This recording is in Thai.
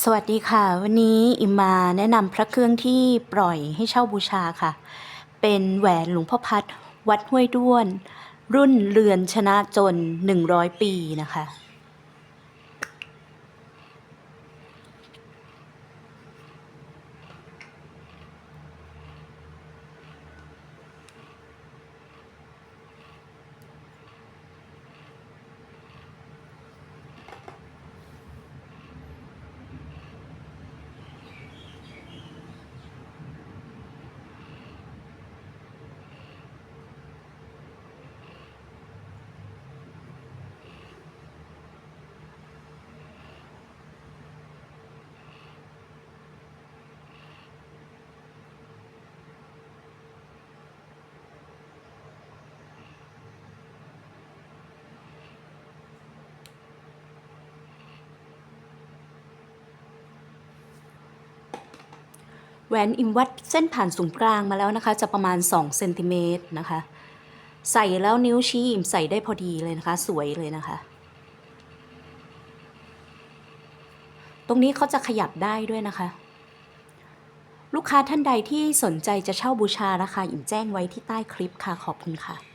สวัสดีค่ะ วันนี้อิมมาแนะนำพระเครื่องที่ปล่อยให้เช่าบูชาค่ะ เป็นแหวนหลวงพ่อพัด วัดห้วยด้วน รุ่นเรือนชนะจน 100 ปีนะคะ แหวนอิมวัดเส้นผ่านศูนย์กลางมาแล้วนะคะ จะประมาณ2เซนติเมตรนะคะ ใส่แล้วนิ้วชี้อิมใส่ได้พอดีเลยนะคะ สวยเลยนะคะ ตรงนี้เขาจะขยับได้ด้วยนะคะ ลูกค้าท่านใดที่สนใจจะเช่าบูชาราคาอิมแจ้งไว้ที่ใต้คลิปค่ะขอบคุณค่ะ